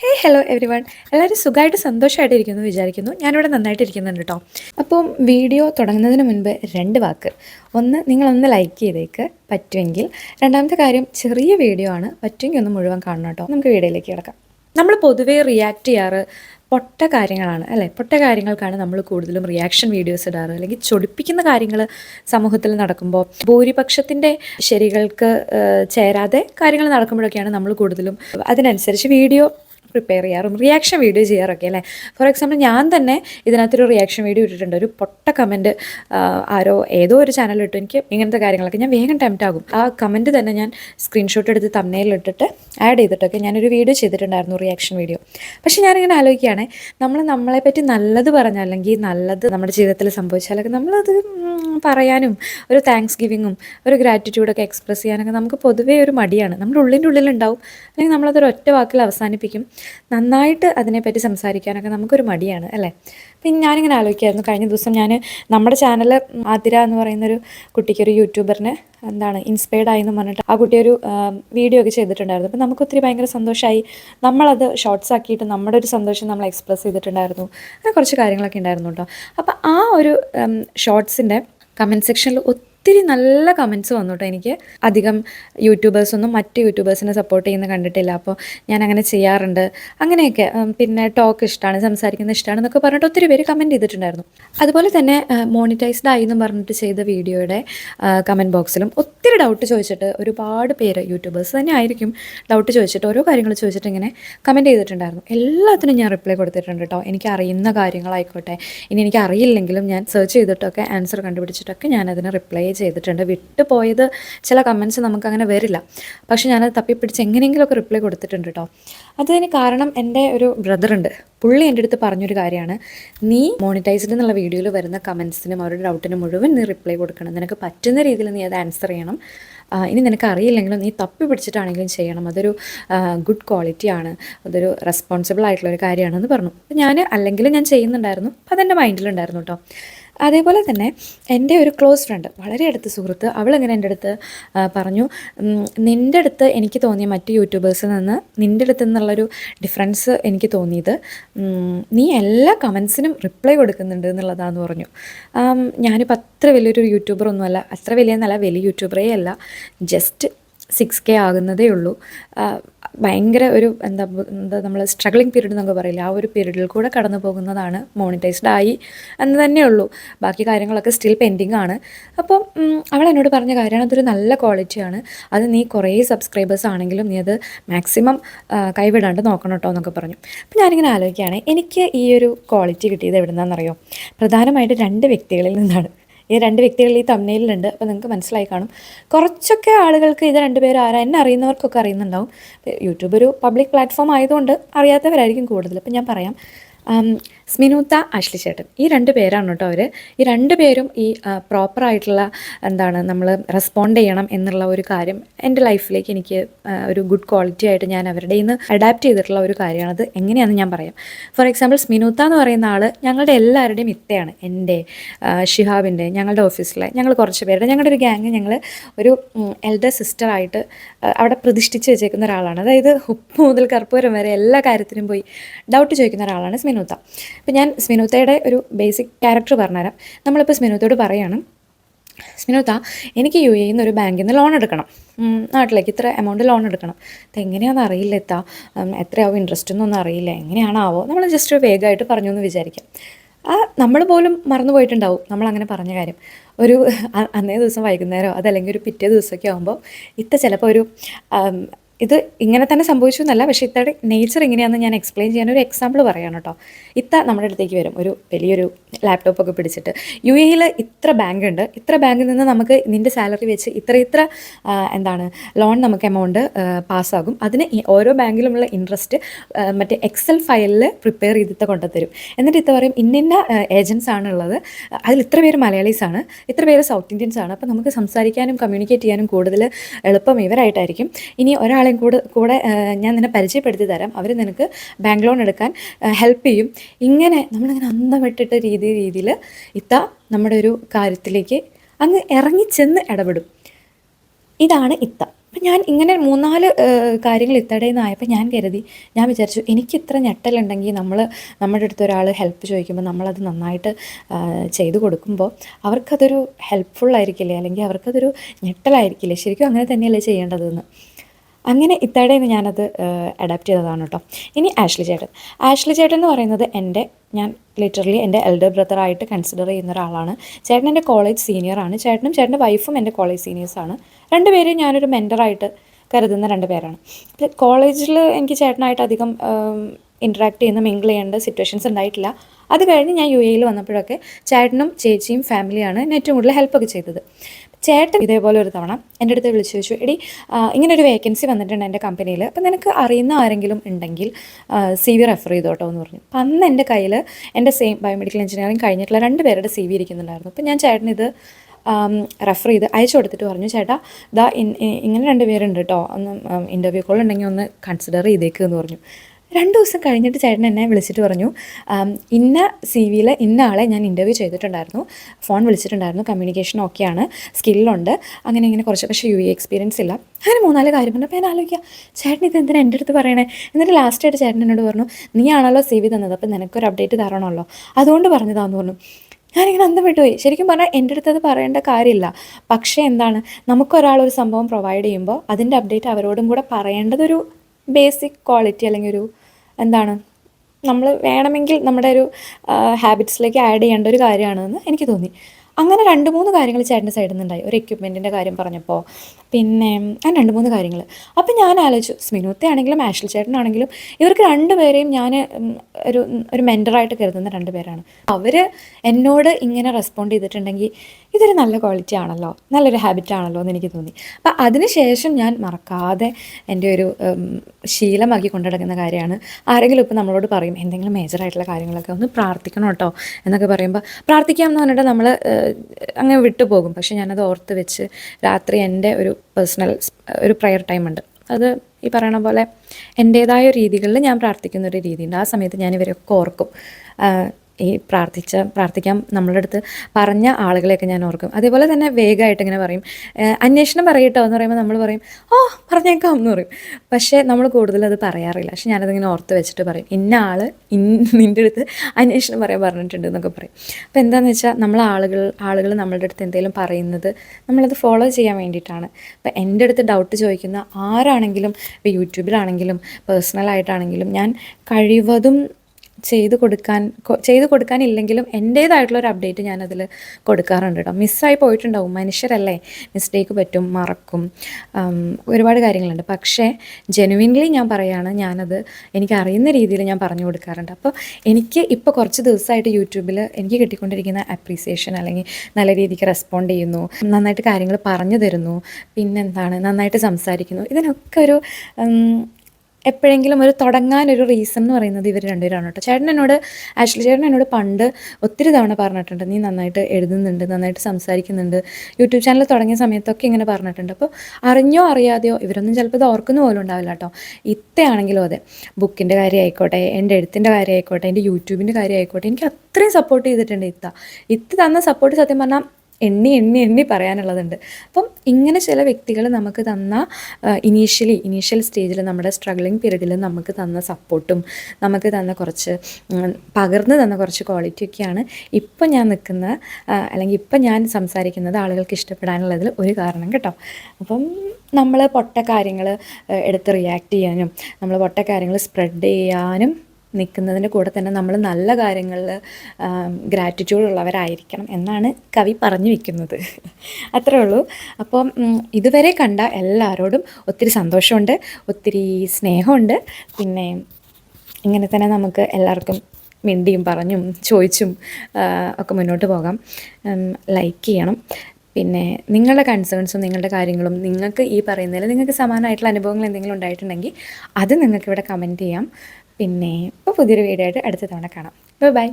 ഹേ hello every one എല്ലാവരും സുഖമായിട്ട് സന്തോഷമായിട്ട് ഇരിക്കുന്നു വിചാരിക്കുന്നു. ഞാനിവിടെ നന്നായിട്ടിരിക്കുന്നുണ്ട് കേട്ടോ അപ്പോൾ വീഡിയോ തുടങ്ങുന്നതിന് മുൻപ് രണ്ട് വാക്ക്. ഒന്ന് നിങ്ങളൊന്ന് ലൈക്ക് ചെയ്തേക്ക്. പറ്റുമെങ്കിൽ രണ്ടാമത്തെ കാര്യം ചെറിയ വീഡിയോ ആണ്. പറ്റുമെങ്കിൽ ഒന്ന് മുഴുവൻ കാണണം കേട്ടോ നമുക്ക് വീഡിയോയിലേക്ക് കിടക്കാം. നമ്മൾ പൊതുവേ റിയാക്ട് ചെയ്യാറ് പൊട്ട കാര്യങ്ങളാണ് അല്ലേ? പൊട്ട കാര്യങ്ങൾക്കാണ് നമ്മൾ കൂടുതലും റിയാക്ഷൻ വീഡിയോസ് ഇടാറ്. അല്ലെങ്കിൽ ചൊടിപ്പിക്കുന്ന കാര്യങ്ങൾ സമൂഹത്തിൽ നടക്കുമ്പോൾ ഭൂരിപക്ഷത്തിന്റെ ശരികൾക്ക് ചേരാതെ കാര്യങ്ങൾ നടക്കുമ്പോഴൊക്കെയാണ് നമ്മൾ കൂടുതലും അതിനനുസരിച്ച് വീഡിയോ പ്രിപ്പയർ ചെയ്യാറും റിയാക്ഷൻ വീഡിയോ ചെയ്യാറൊക്കെ അല്ലേ? ഫോർ എക്സാമ്പിൾ ഞാൻ തന്നെ ഇതിനകത്തൊരു റിയാക്ഷൻ വീഡിയോ ഇട്ടിട്ടുണ്ട്. ഒരു പൊട്ട കമന്റ് ആരോ ഏതോ ഒരു ചാനലിൽ ഇട്ടു. എനിക്ക് ഇങ്ങനത്തെ കാര്യങ്ങളൊക്കെ ഞാൻ വേഗം ടെംപ്റ്റ് ആകും. ആ കമന്റ് തന്നെ ഞാൻ സ്ക്രീൻഷോട്ട് എടുത്ത് തമ്മനയിൽ ഇട്ടിട്ട് ആഡ് ചെയ്തിട്ടൊക്കെ ഞാനൊരു വീഡിയോ ചെയ്തിട്ടുണ്ടായിരുന്നു റിയാക്ഷൻ വീഡിയോ പക്ഷേ ഞാനിങ്ങനെ ആലോചിക്കുകയാണ്. നമ്മൾ നമ്മളെപ്പറ്റി നല്ലത് പറഞ്ഞ അല്ലെങ്കിൽ നല്ലത് നമ്മുടെ ജീവിതത്തിൽ സംഭവിച്ചാലൊക്കെ നമ്മളത് പറയാനും ഒരു താങ്ക്സ് ഗിവിങ്ങും ഒരു ഗ്രാറ്റിറ്റ്യൂഡൊക്കെ എക്സ്പ്രസ് ചെയ്യാനൊക്കെ നമുക്ക് പൊതുവേ ഒരു മടിയാണ്. നമ്മുടെ ഉള്ളിന്റെ ഉള്ളിലുണ്ടാവും. അല്ലെങ്കിൽ നമ്മളതൊരു ഒറ്റ വാക്കിൽ അവസാനിപ്പിക്കും. നന്നായിട്ട് അതിനെപ്പറ്റി സംസാരിക്കാനൊക്കെ നമുക്കൊരു മടിയാണ് അല്ലേ? പിന്നെ ഞാനിങ്ങനെ ആലോചിക്കായിരുന്നു. കഴിഞ്ഞ ദിവസം ഞാൻ നമ്മുടെ ചാനൽ ആതിര എന്ന് പറയുന്നൊരു കുട്ടിക്കൊരു യൂട്യൂബറിന് എന്താണ് ഇൻസ്പയർഡ് ആയി എന്ന് പറഞ്ഞിട്ട് ആ കുട്ടി ഒരു വീഡിയോ ഒക്കെ ചെയ്തിട്ടുണ്ടായിരുന്നു. അപ്പം നമുക്ക് ഒത്തിരി ഭയങ്കര സന്തോഷമായി നമ്മളത് ഷോർട്സ് ആക്കിയിട്ട് നമ്മുടെ ഒരു സന്തോഷം നമ്മൾ എക്സ്പ്രസ് ചെയ്തിട്ടുണ്ടായിരുന്നു. അങ്ങനെ കുറച്ച് കാര്യങ്ങളൊക്കെ ഉണ്ടായിരുന്നു കേട്ടോ. അപ്പം ആ ഒരു ഷോർട്സിന്റെ കമന്റ് സെക്ഷനിൽ ഒത്തിരി നല്ല കമന്റ്സ് വന്നു കേട്ടോ എനിക്ക്. അധികം യൂട്യൂബേഴ്സൊന്നും മറ്റ് യൂട്യൂബേഴ്സിനെ സപ്പോർട്ട് ചെയ്യുന്ന കണ്ടിട്ടില്ല. അപ്പോൾ ഞാൻ അങ്ങനെ ചെയ്യാറുണ്ട്. അങ്ങനെയൊക്കെ. പിന്നെ ടോക്ക് ഇഷ്ടമാണ് സംസാരിക്കുന്നത് ഇഷ്ടമാണ് എന്നൊക്കെ പറഞ്ഞിട്ട് ഒത്തിരി പേര് കമന്റ് ചെയ്തിട്ടുണ്ടായിരുന്നു. അതുപോലെ തന്നെ മോണിറ്റൈസ്ഡ് ആയി എന്ന് പറഞ്ഞിട്ട് ചെയ്ത വീഡിയോയുടെ കമന്റ് ബോക്സിലും ഒത്തിരി ഡൗട്ട് ചോദിച്ചിട്ട് ഒരുപാട് പേര് യൂട്യൂബേഴ്സ് തന്നെ ആയിരിക്കും ഡൗട്ട് ചോദിച്ചിട്ട് ഓരോ കാര്യങ്ങൾ ചോദിച്ചിട്ട് ഇങ്ങനെ കമന്റ് ചെയ്തിട്ടുണ്ടായിരുന്നു. എല്ലാത്തിനും ഞാൻ റിപ്ലൈ കൊടുത്തിട്ടുണ്ട് കേട്ടോ എനിക്ക് അറിയുന്ന കാര്യങ്ങളായിക്കോട്ടെ. ഇനി എനിക്ക് അറിയില്ലെങ്കിലും ഞാൻ സെർച്ച് ചെയ്തിട്ടൊക്കെ ആൻസർ കണ്ടുപിടിച്ചിട്ടൊക്കെ ഞാൻ അതിന് റിപ്ലൈ ചെയ്തിട്ടുണ്ട്. വിട്ടുപോയത് ചില കമന്റ്സ് നമുക്കങ്ങനെ വരില്ല. പക്ഷെ ഞാനത് തപ്പിപ്പിടിച്ച് എങ്ങനെയെങ്കിലുമൊക്കെ റിപ്ലൈ കൊടുത്തിട്ടുണ്ട് കേട്ടോ അതിന് കാരണം എന്റെ ഒരു ബ്രദറുണ്ട് പുള്ളി എന്റെ അടുത്ത് പറഞ്ഞൊരു കാര്യമാണ്. നീ മോണിറ്റൈസ്ഡ് എന്നുള്ള വീഡിയോയിൽ വരുന്ന കമൻസിനും അവരുടെ ഡൗട്ടിനും മുഴുവൻ നീ റിപ്ലൈ കൊടുക്കണം. നിനക്ക് പറ്റുന്ന രീതിയിൽ നീ അത് ആൻസർ ചെയ്യണം. ഇനി നിനക്ക് അറിയില്ലെങ്കിലും നീ തപ്പി പിടിച്ചിട്ടാണെങ്കിലും ചെയ്യണം. അതൊരു ഗുഡ് ക്വാളിറ്റി ആണ്. അതൊരു റെസ്പോൺസിബിൾ ആയിട്ടുള്ള ഒരു കാര്യമാണെന്ന് പറഞ്ഞു. ഞാൻ അല്ലെങ്കിൽ ഞാൻ ചെയ്യുന്നുണ്ടായിരുന്നു. അപ്പം അതെന്റെ മൈൻഡിലുണ്ടായിരുന്നു കേട്ടോ അതേപോലെ തന്നെ എന്റെ ഒരു ക്ലോസ് ഫ്രണ്ട് വളരെ അടുത്ത് സുഹൃത്ത് അവളിങ്ങനെ എന്റെ അടുത്ത് പറഞ്ഞു നിന്റെ അടുത്ത് എനിക്ക് തോന്നിയ മറ്റ് യൂട്യൂബേഴ്സിൽ നിന്ന് നിന്റെ അടുത്ത് നിന്നുള്ളൊരു ഡിഫറൻസ് എനിക്ക് തോന്നിയത് നീ എല്ലാ കമൻസിനും റിപ്ലൈ കൊടുക്കുന്നുണ്ട് എന്നുള്ളതാണെന്ന് പറഞ്ഞു. ഞാനിപ്പോൾ അത്ര വലിയൊരു യൂട്യൂബർ ഒന്നുമല്ല അത്ര വലിയ നല്ല വലിയ യൂട്യൂബറേ അല്ല ജസ്റ്റ് സിക്സ് കെ ആകുന്നതേ ഉള്ളൂ ഭയങ്കര ഒരു എന്താ എന്താ നമ്മൾ സ്ട്രഗ്ലിംഗ് പീരീഡ് എന്നൊക്കെ പറയില്ല ആ ഒരു പീരീഡിൽ കൂടെ കടന്നു പോകുന്നതാണ് മോണിറ്റൈസ്ഡ് ആയി എന്ന് തന്നെ ഉള്ളൂ ബാക്കി കാര്യങ്ങളൊക്കെ സ്റ്റിൽ പെൻഡിങ് ആണ്. അപ്പം അവൾ എന്നോട് പറഞ്ഞ കാര്യമാണ് അതൊരു നല്ല ക്വാളിറ്റിയാണ് അത് നീ കുറേ സബ്സ്ക്രൈബേഴ്സ് ആണെങ്കിലും നീ അത് മാക്സിമം കൈവിടാണ്ട് നോക്കണം കേട്ടോ എന്നൊക്കെ പറഞ്ഞു. അപ്പം ഞാനിങ്ങനെ ആലോചിക്കുകയാണ് എനിക്ക് ഈ ഒരു ക്വാളിറ്റി കിട്ടിയത് എവിടെ നിന്നാണെന്നറിയോ പ്രധാനമായിട്ട് രണ്ട് വ്യക്തികളിൽ നിന്നാണ്. ഈ രണ്ട് വ്യക്തികൾ ഈ തമ്മിലുണ്ട് അപ്പോൾ നിങ്ങൾക്ക് മനസ്സിലായി കാണും. കുറച്ചൊക്കെ ആളുകൾക്ക് ഇത് രണ്ടുപേരും ആരാ എന്നെ അറിയുന്നവർക്കൊക്കെ അറിയുന്നുണ്ടാവും. യൂട്യൂബ് ഒരു പബ്ലിക് പ്ലാറ്റ്ഫോം ആയതുകൊണ്ട് അറിയാത്തവരായിരിക്കും കൂടുതൽ. അപ്പം ഞാൻ പറയാം. സ്മിനൂത്ത ആഷ്ലി ചേട്ടൻ. ഈ രണ്ട് പേരാണ് കേട്ടോ അവർ ഈ രണ്ട് പേരും ഈ പ്രോപ്പറായിട്ടുള്ള എന്താണ് നമ്മൾ റെസ്പോണ്ട് ചെയ്യണം എന്നുള്ള ഒരു കാര്യം എന്റെ ലൈഫിലേക്ക് എനിക്ക് ഒരു ഗുഡ് ക്വാളിറ്റി ആയിട്ട് ഞാൻ അവരുടെ നിന്ന് അഡാപ്റ്റ് ചെയ്തിട്ടുള്ള ഒരു കാര്യമാണ്. അത് എങ്ങനെയാണെന്ന് ഞാൻ പറയാം. ഫോർ എക്സാമ്പിൾ സ്മിനൂത്ത എന്ന് പറയുന്ന ആൾ ഞങ്ങളുടെ എല്ലാവരുടെയും ഇത്തയാണ്. എന്റെ ഷിഹാബിന്റെ ഞങ്ങളുടെ ഓഫീസിലെ ഞങ്ങൾ കുറച്ച് പേരുടെ ഞങ്ങളുടെ ഒരു ഗ്യാങ് ഞങ്ങൾ ഒരു എൽഡർ സിസ്റ്ററായിട്ട് അവിടെ പ്രതിഷ്ഠിച്ച് വെച്ചേക്കുന്ന ഒരാളാണ്. അതായത് ഉപ്പ് മുതൽ കർപ്പൂരം വരെ എല്ലാ കാര്യത്തിനും പോയി ഡൗട്ട് ചോദിക്കുന്ന ഒരാളാണ് സ്മിനൂത്ത. അപ്പോൾ ഞാൻ സ്മിനുത്തയുടെ ഒരു ബേസിക് ക്യാരക്ടർ പറഞ്ഞുതരാം. നമ്മളിപ്പോൾ സ്മിനുത്തയോട് പറയാണ് സ്മിനുത്ത എനിക്ക് യു എയിൽ നിന്ന് ഒരു ബാങ്കിൽ നിന്ന് ലോൺ എടുക്കണം. നാട്ടിലേക്ക് ഇത്ര എമൗണ്ട് ലോൺ എടുക്കണം. അത് എങ്ങനെയാണെന്ന് അറിയില്ല എത്താ എത്രയാവും ഇൻട്രസ്റ്റ് എന്നൊന്നും അറിയില്ല. എങ്ങനെയാണാവോ? നമ്മൾ ജസ്റ്റ് വേഗമായിട്ട് പറഞ്ഞു എന്ന് വിചാരിക്കാം. ആ നമ്മൾ പോലും മറന്നു പോയിട്ടുണ്ടാവും. നമ്മൾ അങ്ങനെ പറഞ്ഞ കാര്യം. ഒരു അന്നേ ദിവസം വൈകുന്നേരമോ അതല്ലെങ്കിൽ ഒരു പിറ്റേ ദിവസമൊക്കെ ആകുമ്പോൾ ഇത്ത ചിലപ്പോൾ ഒരു ഇത് ഇങ്ങനെ തന്നെ സംഭവിച്ചു എന്നല്ല പക്ഷേ ഇത്തയുടെ നേച്ചർ എങ്ങനെയാണെന്ന് ഞാൻ എക്സ്പ്ലെയിൻ ചെയ്യാൻ ഒരു എക്സാമ്പിൾ പറയാം കേട്ടോ ഇത്ത നമ്മുടെ അടുത്തേക്ക് വരും ഒരു വലിയൊരു ലാപ്ടോപ്പ് ഒക്കെ പിടിച്ചിട്ട്. യു എയിൽ ഇത്ര ബാങ്ക് ഉണ്ട്. ഇത്ര ബാങ്കിൽ നിന്ന് നമുക്ക് നിന്റെ സാലറി വെച്ച് ഇത്ര ഇത്ര എന്താണ് ലോൺ നമുക്ക് എമൗണ്ട് പാസ്സാകും അതിന് ഓരോ ബാങ്കിലുമുള്ള ഇൻട്രസ്റ്റ് മറ്റേ എക്സൽ ഫയലിൽ പ്രിപ്പയർ ചെയ്തിട്ട് കൊണ്ടുതരും എന്നിട്ട് ഇത്ത പറയും ഇന്നിന്ന ഏജൻസ് ആണ് ഉള്ളത്. അതിൽ ഇത്ര പേര് മലയാളീസ് ആണ് ഇത്ര പേര് സൗത്ത് ഇന്ത്യൻസ് ആണ്. അപ്പോൾ നമുക്ക് സംസാരിക്കാനും കമ്മ്യൂണിക്കേറ്റ് ചെയ്യാനും കൂടുതൽ എളുപ്പം ഇവരായിട്ടായിരിക്കും. ഇനി ഒരാളെയും കൂടെ കൂടെ ഞാൻ നിന്നെ പരിചയപ്പെടുത്തി തരാം. അവർ നിനക്ക് ബാങ്ക് ലോൺ എടുക്കാൻ ഹെൽപ്പ് ചെയ്യും. ഇങ്ങനെ നമ്മളിങ്ങനെ അന്തം വിട്ടിട്ട രീതി രീതിയിൽ ഇത്ത നമ്മുടെ ഒരു കാര്യത്തിലേക്ക് അങ്ങ് ഇറങ്ങിച്ചെന്ന് ഇടപെടും. ഇതാണ് ഇത്ത. അപ്പം ഞാൻ ഇങ്ങനെ മൂന്നാൽ കാര്യങ്ങൾ ഇത്തടേ നിന്നായപ്പോൾ ഞാൻ കരുതി. ഞാൻ വിചാരിച്ചു എനിക്ക് ഇത്ര ഞെട്ടലുണ്ടെങ്കിൽ നമ്മൾ നമ്മുടെ അടുത്ത് ഒരാൾ ഹെൽപ്പ് ചോദിക്കുമ്പോൾ നമ്മളത് നന്നായിട്ട് ചെയ്തു കൊടുക്കുമ്പോൾ അവർക്കതൊരു ഹെൽപ്ഫുൾ ആയിരിക്കില്ലേ അല്ലെങ്കിൽ അവർക്കതൊരു ഞെട്ടലായിരിക്കില്ലേ? ശരിക്കും അങ്ങനെ തന്നെയല്ലേ ചെയ്യേണ്ടതെന്ന്. അങ്ങനെ ഇത്തടയിൽ നിന്ന് ഞാനത് അഡാപ്റ്റ് ചെയ്തതാണ് കേട്ടോ ഇനി ആഷ്ലി ചേട്ടൻ. ആഷ്ലി ചേട്ടൻ എന്ന് പറയുന്നത് എന്റെ ഞാൻ ലിറ്ററലി എന്റെ എൽഡർ ബ്രദറായിട്ട് കൺസിഡർ ചെയ്യുന്ന ഒരാളാണ്. ചേട്ടൻ എന്റെ കോളേജ് സീനിയറാണ് ചേട്ടനും ചേട്ടന്റെ വൈഫും എന്റെ കോളേജ് സീനിയേഴ്സാണ് രണ്ടുപേരെയും ഞാനൊരു മെന്ററായിട്ട് കരുതുന്ന രണ്ട് പേരാണ്. കോളേജിൽ എനിക്ക് ചേട്ടനായിട്ട് അധികം ഇൻട്രാക്ട് ചെയ്യുന്ന മിങ്കിൾ ചെയ്യേണ്ട സിറ്റുവേഷൻസ് ഉണ്ടായിട്ടില്ല. അത് കഴിഞ്ഞ് ഞാൻ യു എയിൽ വന്നപ്പോഴൊക്കെ ചേട്ടനും ചേച്ചിയും ഫാമിലിയാണ് എന്നെ ഏറ്റവും കൂടുതൽ ഹെൽപ്പൊക്കെ ചെയ്തത്. ചേട്ടൻ ഇതേപോലെ ഒരു തവണ എന്റെ അടുത്ത് വിളിച്ചു ചോദിച്ചു എടി ഇങ്ങനെ ഒരു വേക്കൻസി വന്നിട്ടുണ്ട് എന്റെ കമ്പനിയിൽ അപ്പം നിനക്ക് അറിയുന്ന ആരെങ്കിലും ഉണ്ടെങ്കിൽ സി വി റെഫർ ചെയ്തോട്ടോ എന്ന് പറഞ്ഞു. അപ്പം അന്ന് എന്റെ കയ്യിൽ എന്റെ സെയിം ബയോമെഡിക്കൽ എഞ്ചിനീയറിംഗ് കഴിഞ്ഞിട്ടുള്ള രണ്ട് പേരുടെ സി വി ഇരിക്കുന്നുണ്ടായിരുന്നു. അപ്പം ഞാൻ ചേട്ടൻ ഇത് റെഫർ ചെയ്ത് അയച്ചു കൊടുത്തിട്ട് പറഞ്ഞു ചേട്ടാ ദാ ഇങ്ങനെ രണ്ട് പേരുണ്ട് കേട്ടോ ഒന്ന് ഇന്റർവ്യൂ കോൾ ഉണ്ടെങ്കിൽ ഒന്ന് കൺസിഡർ ചെയ്തേക്ക് എന്ന് പറഞ്ഞു. രണ്ട് ദിവസം കഴിഞ്ഞിട്ട് ചേട്ടൻ എന്നെ വിളിച്ചിട്ട് പറഞ്ഞു ഇന്ന സി വിയിൽ ഇന്ന ആളെ ഞാൻ ഇന്റർവ്യൂ ചെയ്തിട്ടുണ്ടായിരുന്നു. ഫോൺ വിളിച്ചിട്ടുണ്ടായിരുന്നു. കമ്മ്യൂണിക്കേഷൻ ഓക്കെയാണ് സ്കില്ലുണ്ട് അങ്ങനെ ഇങ്ങനെ കുറച്ച് പക്ഷേ യു എക്സ്പീരിയൻസ് ഇല്ല. അങ്ങനെ മൂന്നാൽ കാര്യം പറഞ്ഞു. അപ്പോൾ ഞാൻ ആലോചിക്കുക ചേട്ടൻ ഇത് എന്തിനാ എന്റെ അടുത്ത് പറയണേ? എന്നിട്ട് ലാസ്റ്റായിട്ട് ചേട്ടൻ എന്നോട് പറഞ്ഞു നീ ആണല്ലോ സി വി തന്നത് അപ്പം നിനക്കൊരു അപ്ഡേറ്റ് തരണമല്ലോ. അതുകൊണ്ട് പറഞ്ഞതാന്ന് പറഞ്ഞു. ഞാനിങ്ങനെ അന്തം വിട്ടുപോയി ശരിക്കും പറഞ്ഞാൽ എന്റെ അടുത്ത് അത് പറയേണ്ട കാര്യമില്ല. പക്ഷേ എന്താണ് നമുക്കൊരാൾ ഒരു സംഭവം പ്രൊവൈഡ് ചെയ്യുമ്പോൾ അതിന്റെ അപ്ഡേറ്റ് അവരോടും കൂടെ പറയേണ്ടതൊരു ബേസിക് ക്വാളിറ്റി അല്ലെങ്കിൽ ഒരു എന്താണ്? നമ്മൾ വേണമെങ്കിൽ നമ്മുടെ ഒരു ഹാബിറ്റ്സിലേക്ക് ആഡ് ചെയ്യേണ്ട ഒരു കാര്യമാണെന്ന് എനിക്ക് തോന്നി. അങ്ങനെ രണ്ട് മൂന്ന് കാര്യങ്ങൾ ചേട്ടന്റെ സൈഡിൽ നിന്നുണ്ടായി. ഒരു എക്യുപ്മെന്റിന്റെ കാര്യം പറഞ്ഞപ്പോൾ. പിന്നെ അങ്ങനെ രണ്ട് മൂന്ന് കാര്യങ്ങൾ അപ്പം ഞാൻ ആലോചിച്ചു സ്മിനുത്തെ ആണെങ്കിലും ആഷിൽ ചേട്ടനാണെങ്കിലും ഇവർക്ക് രണ്ടുപേരെയും ഞാൻ ഒരു ഒരു മെന്ററായിട്ട് കരുതുന്ന രണ്ട് പേരാണ് അവർ എന്നോട് ഇങ്ങനെ റെസ്പോണ്ട് ചെയ്തിട്ടുണ്ടെങ്കിൽ ഇതൊരു നല്ല ക്വാളിറ്റി ആണല്ലോ നല്ലൊരു ഹാബിറ്റ് ആണല്ലോ എന്ന് എനിക്ക് തോന്നി. അപ്പം അതിനുശേഷം ഞാൻ മറക്കാതെ എന്റെ ഒരു ശീലമാക്കി കൊണ്ടുനടക്കുന്ന കാര്യമാണ്. ആരെങ്കിലും ഇപ്പോൾ നമ്മളോട് പറയും എന്തെങ്കിലും മേജറായിട്ടുള്ള കാര്യങ്ങളൊക്കെ ഒന്ന് പ്രാർത്ഥിക്കണം കേട്ടോ എന്നൊക്കെ പറയുമ്പോൾ പ്രാർത്ഥിക്കാം എന്ന് പറഞ്ഞിട്ട് നമ്മൾ അങ്ങ് വിട്ടുപോകും. പക്ഷേ ഞാനത് ഓർത്ത് വെച്ച് രാത്രി എന്റെ ഒരു പേഴ്സണൽ ഒരു പ്രയർ ടൈം ഉണ്ട്. അത് ഈ പറയണ പോലെ എന്റേതായ രീതികളിൽ ഞാൻ പ്രാർത്ഥിക്കുന്ന ഒരു രീതിയുണ്ട്. ആ സമയത്ത് ഞാൻ ഇവരൊക്കെ ഓർക്കും. ഈ പ്രാർത്ഥിച്ച പ്രാർത്ഥിക്കാൻ നമ്മളുടെ അടുത്ത് പറഞ്ഞ ആളുകളെയൊക്കെ ഞാൻ ഓർക്കും. അതേപോലെ തന്നെ വേഗമായിട്ട് ഇങ്ങനെ പറയും. അന്വേഷണം പറയട്ടോ എന്ന് പറയുമ്പോൾ നമ്മൾ പറയും ഓ പറഞ്ഞേക്കാം എന്ന് പറയും. പക്ഷേ നമ്മൾ കൂടുതൽ അത് പറയാറില്ല. പക്ഷെ ഞാനതിങ്ങനെ ഓർത്ത് വെച്ചിട്ട് പറയും. ഇന്ന ആൾ ഇൻ നിന്റെ അടുത്ത് അന്വേഷണം പറയാൻ പറഞ്ഞിട്ടുണ്ട് എന്നൊക്കെ പറയും. അപ്പോൾ എന്താണെന്ന് വെച്ചാൽ നമ്മൾ ആളുകൾ ആളുകൾ നമ്മളുടെ അടുത്ത് എന്തെങ്കിലും പറയുന്നത് നമ്മളത് ഫോളോ ചെയ്യാൻ വേണ്ടിയിട്ടാണ്. അപ്പോൾ എന്റെ അടുത്ത് ഡൗട്ട് ചോദിക്കുന്ന ആരാണെങ്കിലും ഇപ്പോൾ യൂട്യൂബിലാണെങ്കിലും പേഴ്സണലായിട്ടാണെങ്കിലും ഞാൻ കഴിവതും ചെയ്ത് കൊടുക്കാൻ ചെയ്തു കൊടുക്കാനില്ലെങ്കിലും എന്റേതായിട്ടുള്ള ഒരു അപ്ഡേറ്റ് ഞാനതിൽ കൊടുക്കാറുണ്ട് കേട്ടോ മിസ്സായി പോയിട്ടുണ്ടാവും മനുഷ്യരല്ലേ? മിസ്റ്റേക്ക് പറ്റും മറക്കും ഒരുപാട് കാര്യങ്ങളുണ്ട്. പക്ഷേ ജെനുവിൻലി ഞാൻ പറയുകയാണ് ഞാനത് എനിക്ക് അറിയുന്ന രീതിയിൽ ഞാൻ പറഞ്ഞു കൊടുക്കാറുണ്ട്. അപ്പോൾ എനിക്ക് ഇപ്പോൾ കുറച്ച് ദിവസമായിട്ട് യൂട്യൂബിൽ എനിക്ക് കിട്ടിക്കൊണ്ടിരിക്കുന്ന അപ്രീസിയേഷൻ അല്ലെങ്കിൽ നല്ല രീതിക്ക് റെസ്പോണ്ട് ചെയ്യുന്നു നന്നായിട്ട് കാര്യങ്ങൾ പറഞ്ഞു തരുന്നു പിന്നെന്താണ് നന്നായിട്ട് സംസാരിക്കുന്നു ഇതിനൊക്കെ ഒരു എപ്പോഴെങ്കിലും ഒരു തുടങ്ങാനൊരു റീസൺ എന്ന് പറയുന്നത് ഇവർ രണ്ടുപേരാണ് കേട്ടോ. ചേട്ടൻ എന്നോട് ആക്ച്വലി ചേട്ടൻ എന്നോട് പണ്ട് ഒത്തിരി തവണ പറഞ്ഞിട്ടുണ്ട് നീ നന്നായിട്ട് എഴുതുന്നുണ്ട് നന്നായിട്ട് സംസാരിക്കുന്നുണ്ട് യൂട്യൂബ് ചാനൽ തുടങ്ങിയ സമയത്തൊക്കെ ഇങ്ങനെ പറഞ്ഞിട്ടുണ്ട്. അപ്പോൾ അറിഞ്ഞോ അറിയാതെയോ ഇവരൊന്നും ചിലപ്പോൾ ഇത് ഓർക്കുന്ന പോലും ഉണ്ടാവില്ല കേട്ടോ. ഇത്തയാണെങ്കിലും അതെ ബുക്കിന്റെ കാര്യം ആയിക്കോട്ടെ എന്റെ എഴുത്തിന്റെ കാര്യം ആയിക്കോട്ടെ എന്റെ യൂട്യൂബിന്റെ കാര്യം ആയിക്കോട്ടെ എനിക്ക് അത്രയും സപ്പോർട്ട് ചെയ്തിട്ടുണ്ട് ഇത്ത. ഇത്ത തന്ന സപ്പോർട്ട് സത്യം പറഞ്ഞാൽ എണ്ണി എണ്ണി എണ്ണി പറയാനുള്ളതുണ്ട്. അപ്പം ഇങ്ങനെ ചില വ്യക്തികൾ നമുക്ക് തന്ന ഇനീഷ്യലി ഇനീഷ്യൽ സ്റ്റേജിൽ നമ്മുടെ സ്ട്രഗ്ലിംഗ് പീരീഡിൽ നമുക്ക് തന്ന സപ്പോർട്ടും നമുക്ക് തന്ന കുറച്ച് പകർന്നു തന്ന കുറച്ച് ക്വാളിറ്റിയൊക്കെയാണ് ഇപ്പം ഞാൻ നിൽക്കുന്ന അല്ലെങ്കിൽ ഇപ്പം ഞാൻ സംസാരിക്കുന്നത് ആളുകൾക്ക് ഇഷ്ടപ്പെടാനുള്ളതിൽ ഒരു കാരണം കേട്ടോ. അപ്പം നമ്മൾ പൊട്ട കാര്യങ്ങൾ എടുത്ത് റിയാക്ട് ചെയ്യാനും നമ്മൾ പൊട്ട കാര്യങ്ങൾ സ്പ്രെഡ് ചെയ്യാനും നിൽക്കുന്നതിന്റെ കൂടെ തന്നെ നമ്മൾ നല്ല കാര്യങ്ങളിൽ ഗ്രാറ്റിറ്റ്യൂഡ് ഉള്ളവരായിരിക്കണം എന്നാണ് കവി പറഞ്ഞു വയ്ക്കുന്നത് അത്രേ ഉള്ളൂ. അപ്പോൾ ഇതുവരെ കണ്ട എല്ലാവരോടും ഒത്തിരി സന്തോഷമുണ്ട് ഒത്തിരി സ്നേഹമുണ്ട്. പിന്നെ ഇങ്ങനെ തന്നെ നമുക്ക് എല്ലാവർക്കും മിണ്ടിയും പറഞ്ഞും ചോദിച്ചും ഒക്കെ മുന്നോട്ട് പോകാം. ലൈക്ക് ചെയ്യണം. പിന്നെ നിങ്ങളുടെ കൺസേൺസും നിങ്ങളുടെ കാര്യങ്ങളും നിങ്ങൾക്ക് ഈ പറയുന്നതിൽ നിങ്ങൾക്ക് സമാനമായിട്ടുള്ള അനുഭവങ്ങൾ എന്തെങ്കിലും ഉണ്ടായിട്ടുണ്ടെങ്കിൽ അത് നിങ്ങൾക്ക് ഇവിടെ കമന്റ് ചെയ്യാം. പിന്നെ ഇപ്പോൾ പുതിയൊരു വീഡിയോ ആയിട്ട് അടുത്ത തവണ കാണാം. Bye bye